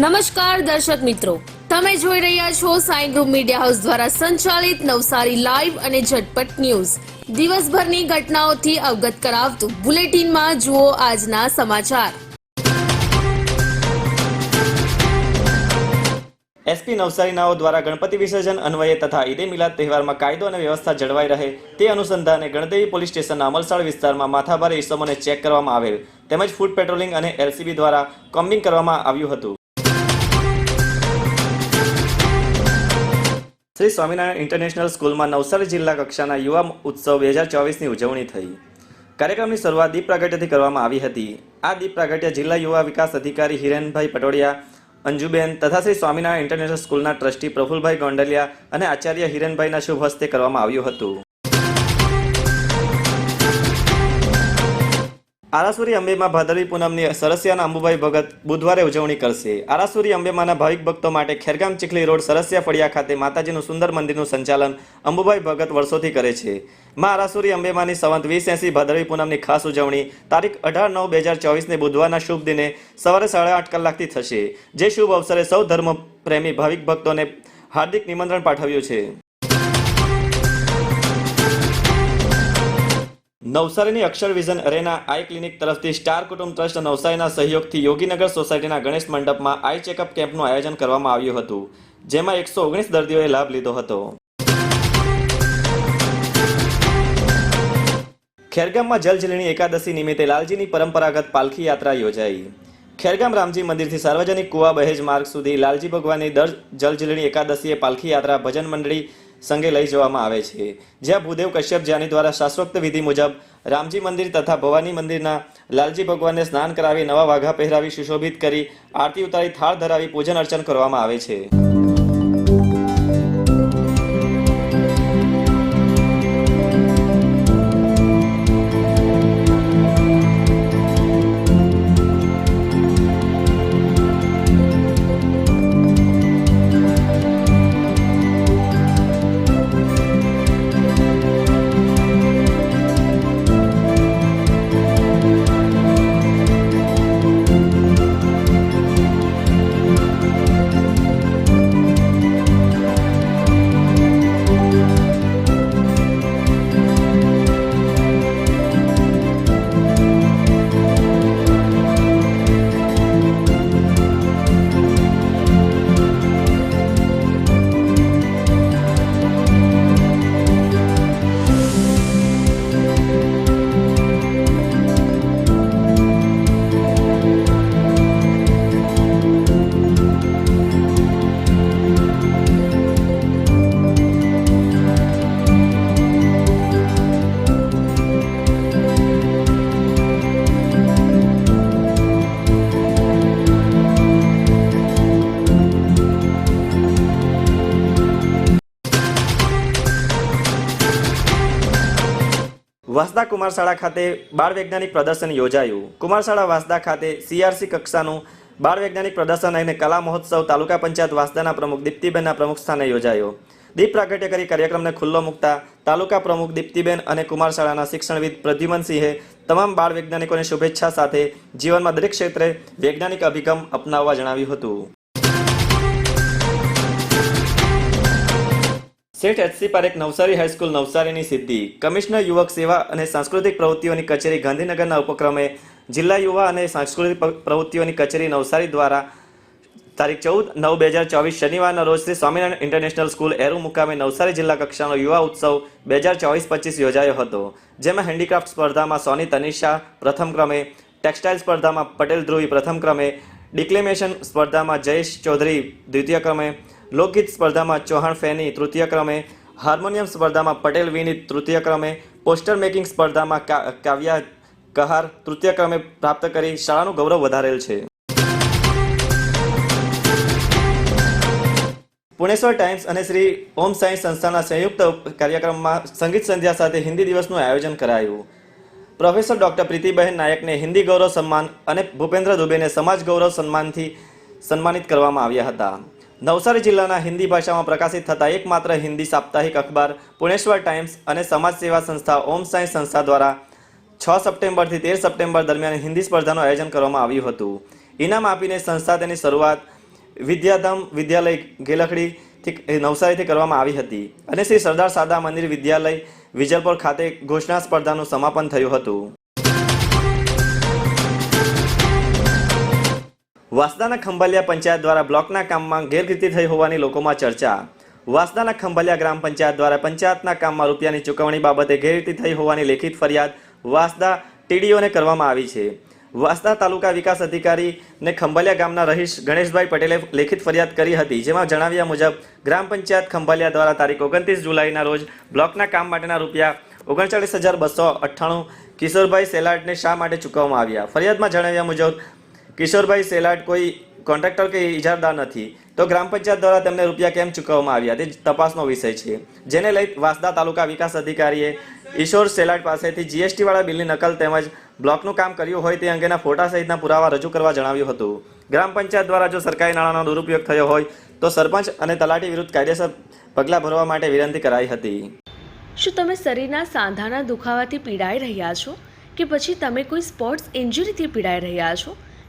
નમસ્કાર દર્શક મિત્રો. તમે જોઈ રહ્યા છો સાઈ ગ્રુપ મીડિયા હાઉસ દ્વારા સંચાલિત નવસારી લાઈવ અને ઝટપટ ન્યૂઝ. દિવસભરની ઘટનાઓથી અવગત કરાવતું બુલેટિનમાં જુઓ આજના સમાચાર. એસપી નવસારીનાઓ દ્વારા ગણપતિ વિસર્જન, અન્વયે તથા ઈદે મિલાદ તહેવારમાં કાયદો અને વ્યવસ્થા જળવાઈ રહે તે અનુસંધાને ગણદેવી પોલીસ સ્ટેશનના અમલસાડ વિસ્તારમાં માથાભારે ઇસમોને ચેક કરવામાં આવેલ. તેમજ ફૂડ પેટ્રોલિંગ અને એલસીબી દ્વારા કોમ્બિંગ કરવામાં આવ્યું હતું. શ્રી સ્વામિનારાયણ ઇન્ટરનેશનલ સ્કૂલમાં નવસારી જિલ્લા કક્ષાના યુવા ઉત્સવ બે હજાર ચોવીસની ઉજવણી થઈ. કાર્યક્રમની શરૂઆત દીપ પ્રાગટ્યથી કરવામાં આવી હતી. આ દીપ પ્રાગટ્ય જિલ્લા યુવા વિકાસ અધિકારી હિરેનભાઈ પટોડિયા, અંજુબેન તથા શ્રી સ્વામિનારાયણ ઇન્ટરનેશનલ સ્કૂલના ટ્રસ્ટી પ્રફુલભાઈ ગોંડલિયા અને આચાર્ય હિરેનભાઈના શુભ હસ્તે કરવામાં આવ્યું હતું. આરાસુરી અંબેમાં ભાદરવી પૂનમની સરસિયાના અંબુભાઈ ભગત બુધવારે ઉજવણી કરશે. આરાસુરી અંબેમાના ભાવિક ભક્તો માટે ખેરગામ ચીખલી રોડ સરસિયા ફળિયા ખાતે માતાજીનું સુંદર મંદિરનું સંચાલન અંબુભાઈ ભગત વર્ષોથી કરે છે. માં આરાસુરી અંબેમાની સંવંત વીસ એસી ભાદરવી પૂનમની ખાસ ઉજવણી તારીખ અઢાર નવ બે હજાર ચોવીસને બુધવારના શુભ દિને સવારે સાડા આઠ કલાકથી થશે. જે શુભ અવસરે સૌ ધર્મ પ્રેમી ભાવિક ભક્તોને હાર્દિક નિમંત્રણ પાઠવ્યું છે. નવસારીની Akshar vision arena eye clinic તરફથી સ્ટાર કુટુંબ ટ્રસ્ટ નવસારીના સહયોગથી યોગીનગર સોસાયટીના ગણેશ મંડપમાં આઈ ચેકઅપ કેમ્પનું આયોજન કરવામાં આવ્યું હતું, જેમાં એકસો ઓગણીસ દર્દીઓએ લાભ લીધો હતો. ખેરગામમાં જલઝીલણી એકાદશી નિમિત્તે લાલજીની પરંપરાગત પાલખી યાત્રા યોજાઈ. ખેરગામ રામજી મંદિરથી સાર્વજનિક કુવા બહેજ માર્ગ સુધી લાલજી ભગવાનની દર જલઝીલણી એકાદશીએ પાલખી યાત્રા ભજન મંડળી સંગે લઈ જવામાં આવે છે. જ્યાં ભૂદેવ કશ્યપ જ્યાની દ્વારા શાસ્ત્રોક્ત વિધિ મુજબ રામજી મંદિર તથા ભવાની મંદિરના લાલજી ભગવાનને સ્નાન કરાવી નવા વાઘા પહેરાવી સુશોભિત કરી આરતી ઉતારી થાળ ધરાવી પૂજન અર્ચન કરવામાં આવે છે. વાસદા કુમારશાળા ખાતે બાળ વૈજ્ઞાનિક પ્રદર્શન યોજાયું. કુમારશાળા વાસદા ખાતે સીઆરસી કક્ષાનું બાળ વૈજ્ઞાનિક પ્રદર્શન અને કલા મહોત્સવ તાલુકા પંચાયત વાસદાના પ્રમુખ દીપ્તિબેનના પ્રમુખ સ્થાને યોજાયો. દીપ પ્રાગટ્ય કરી કાર્યક્રમને ખુલ્લો મૂકતા તાલુકા પ્રમુખ દીપ્તિબેન અને કુમારશાળાના શિક્ષણવિદ પ્રદ્યુમનસિંહે તમામ બાળ વૈજ્ઞાનિકોને શુભેચ્છા સાથે જીવનમાં દરેક ક્ષેત્રે વૈજ્ઞાનિક અભિગમ અપનાવવા જણાવ્યું હતું. Sheth H C Parekh Navsari high school નવસારીની સિદ્ધિ. કમિશનર યુવક સેવા અને સાંસ્કૃતિક પ્રવૃત્તિઓની કચેરી ગાંધીનગરના ઉપક્રમે જિલ્લા યુવા અને સાંસ્કૃતિક પ્રવૃત્તિઓની કચેરી નવસારી દ્વારા તારીખ ચૌદ નવ બે હજાર ચોવીસ શનિવારના રોજ શ્રી સ્વામિનારાયણ ઇન્ટરનેશનલ સ્કૂલ એરુ મુકામે નવસારી જિલ્લા કક્ષાનો યુવા ઉત્સવ બે હજાર ચોવીસ પચીસ યોજાયો હતો. જેમાં હેન્ડીક્રાફ્ટ સ્પર્ધામાં સોની તનિષા પ્રથમ ક્રમે, ટેક્સટાઇલ સ્પર્ધામાં પટેલ ધ્રુવી પ્રથમ ક્રમે, ડિક્લેમેશન સ્પર્ધામાં જયેશ ચૌધરી દ્વિતીય ક્રમે લોકગીત સ્પર્ધામાં ચૌહાણ ફેની તૃતીય ક્રમે હાર્મોનિયમ સ્પર્ધામાં પટેલ વિનીત તૃતીય ક્રમે પોસ્ટર મેકિંગ સ્પર્ધામાં કાવ્યા કહાર તૃતીય ક્રમે પ્રાપ્ત કરી શાળાનું ગૌરવ વધારેલ છે. પુણેશ્વર ટાઈમ્સ અને શ્રી ઓમ સાયન્સ સંસ્થાના સંયુક્ત કાર્યક્રમમાં સંગીત સંધ્યા સાથે હિન્દી દિવસનું આયોજન કરાયું. પ્રોફેસર ડોક્ટર પ્રીતિબહેન નાયકને હિન્દી ગૌરવ સન્માન અને ભૂપેન્દ્ર દુબેને સમાજ ગૌરવ સન્માનથી સન્માનિત કરવામાં આવ્યા હતા. નવસારી જિલ્લાના હિન્દી ભાષામાં પ્રકાશિત થતા એકમાત્ર હિન્દી સાપ્તાહિક અખબાર પુણેશ્વર ટાઈમ્સ અને સમાજ સેવા સંસ્થા ઓમ સાયન્સ સંસ્થા દ્વારા છ સપ્ટેમ્બરથી તેર સપ્ટેમ્બર દરમિયાન હિન્દી સ્પર્ધાનું આયોજન કરવામાં આવ્યું હતું. ઇનામ આપીને સંસ્થા તેની શરૂઆત વિદ્યાધામ વિદ્યાલય ગેલખડીથી નવસારીથી કરવામાં આવી હતી અને શ્રી સરદાર સાદા મંદિર વિદ્યાલય વિજલપુર ખાતે ઘોષણા સ્પર્ધાનું સમાપન થયું હતું. વાસદાના ખંભાલિયા પંચાયત દ્વારા બ્લોકના કામમાં ગેરરીતિ થઈ હોવાની લોકોમાં ચર્ચા. વાસદાના ખંભાલિયા ગ્રામ પંચાયત દ્વારા પંચાયતના કામમાં રૂપિયાની ચૂકવણી બાબતે ગેરરીતિ થઈ હોવાની લેખિત ફરિયાદ વાસદા ટીડીઓને કરવામાં આવી છે. વાસદા તાલુકા વિકાસ અધિકારીને ખંભાલિયા ગામના રહીશ ગણેશભાઈ પટેલે લેખિત ફરિયાદ કરી હતી, જેમાં જણાવ્યા મુજબ ગ્રામ પંચાયત ખંભાલિયા દ્વારા તારીખ ઓગણત્રીસ જુલાઈના રોજ બ્લોકના કામ માટેના રૂપિયા ઓગણચાળીસ હજાર બસો અઠ્ઠાણું કિશોરભાઈ સેલાડને શા માટે ચૂકવવામાં આવ્યા? ફરિયાદમાં જણાવ્યા મુજબ કિશોરભાઈ સેલાટ કોઈ કોન્ટ્રાક્ટર કે ઇજારદાર નથી. તો ગ્રામ પંચાયત દ્વારા તેમને રૂપિયા કેમ ચૂકવવામાં આવ્યા? તે તપાસનો વિષય છે. જેને લઈ વાસદા તાલુકા વિકાસ અધિકારીએ ઈશ્વર સેલાટ પાસેથી જીએસટીવાળા બિલની નકલ તેમજ બ્લોકનું કામ કર્યું હોય તે અંગેના ફોટા સહિતના પુરાવા રજૂ કરવા જણાવ્યું હતું. ગ્રામ પંચાયત દ્વારા જો સરકારી નાણાંનો દુરુપયોગ થયો હોય, તો સરપંચ અને તલાટી વિરુદ્ધ કાયદેસર પગલાં ભરવા માટે વિનંતી કરાઈ હતી. શું તમે શરીરના સાંધાના દુખાવાથી પીડાઈ રહ્યા છો? કે પછી તમે કોઈ સ્પોર્ટ્સ ઇન્જરીથી પીડાઈ રહ્યા છો?